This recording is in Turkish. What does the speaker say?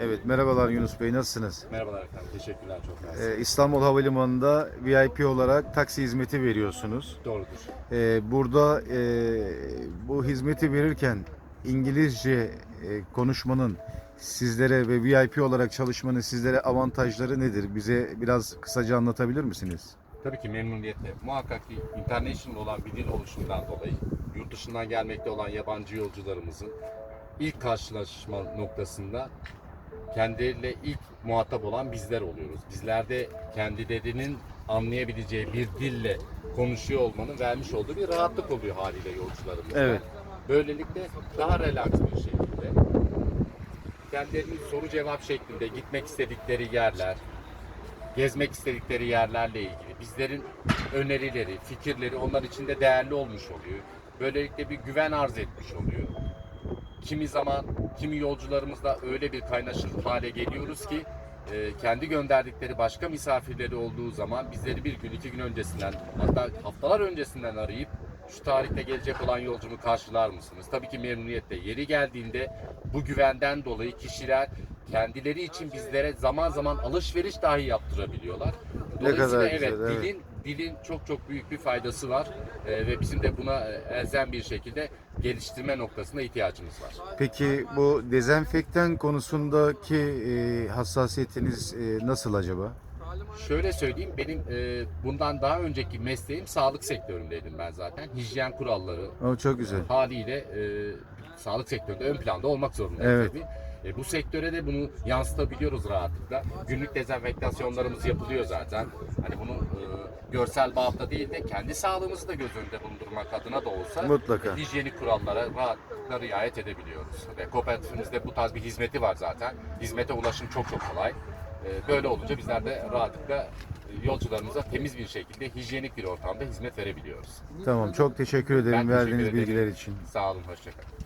Evet, merhabalar Yunus Bey, nasılsınız? Merhabalar efendim. Teşekkürler çok mersi. Ee, İstanbul Havalimanı'nda VIP olarak taksi hizmeti veriyorsunuz. Doğrudur. Ee, burada e, bu hizmeti verirken İngilizce e, konuşmanın sizlere ve VIP olarak çalışmanın sizlere avantajları nedir? Bize biraz kısaca anlatabilir misiniz? Tabii ki memnuniyetle. Muhakkak ki international olan bir dil oluşumundan dolayı yurt dışından gelmekte olan yabancı yolcularımızın ilk karşılaşma noktasında kendileriyle ilk muhatap olan bizler oluyoruz. Bizler de kendilerinin anlayabileceği bir dille konuşuyor olmanın vermiş olduğu bir rahatlık oluyor haliyle yolcularımızda. Evet. Böylelikle daha relax bir şekilde kendilerinin soru cevap şeklinde gitmek istedikleri yerler, gezmek istedikleri yerlerle ilgili bizlerin önerileri, fikirleri onlar için de değerli olmuş oluyor. Böylelikle bir güven arz etmiş oluyor. Kimi zaman kimi yolcularımızla öyle bir kaynaşır hale geliyoruz ki e, kendi gönderdikleri başka misafirleri olduğu zaman bizleri bir gün iki gün öncesinden hatta haftalar öncesinden arayıp şu tarihte gelecek olan yolcumu karşılar mısınız? Tabii ki memnuniyetle. Yeri geldiğinde bu güvenden dolayı kişiler kendileri için bizlere zaman zaman alışveriş dahi yaptırabiliyorlar. Dolayısıyla kadar evet, güzel, evet. dilin dilin çok çok büyük bir faydası var Ee, ve bizim de buna e, elzem bir şekilde geliştirme noktasında ihtiyacımız var. Peki bu dezenfektan konusundaki e, hassasiyetiniz e, nasıl acaba? Şöyle söyleyeyim, benim e, bundan daha önceki mesleğim sağlık sektöründeydim ben zaten. Hijyen kuralları O çok güzel. haliyle e, sağlık sektöründe ön planda olmak zorundayız Evet. tabii. E, bu sektöre de bunu yansıtabiliyoruz rahatlıkla. Günlük dezenfektasyonlarımız yapılıyor zaten. Hani bunu e, görsel bağımda değil de kendi sağlığımızı da göz önünde bulundurmak adına da olsa Mutlaka. hijyenik kurallara rahatlıkla riayet edebiliyoruz. Ve kooperatifimizde bu tarz bir hizmeti var zaten. Hizmete ulaşım çok çok kolay. E, böyle olunca bizler de rahatlıkla e, yolcularımıza temiz bir şekilde hijyenik bir ortamda hizmet verebiliyoruz. Tamam, çok teşekkür ederim Ben teşekkür verdiğiniz ederim. bilgiler için. Sağ olun, hoşçakalın.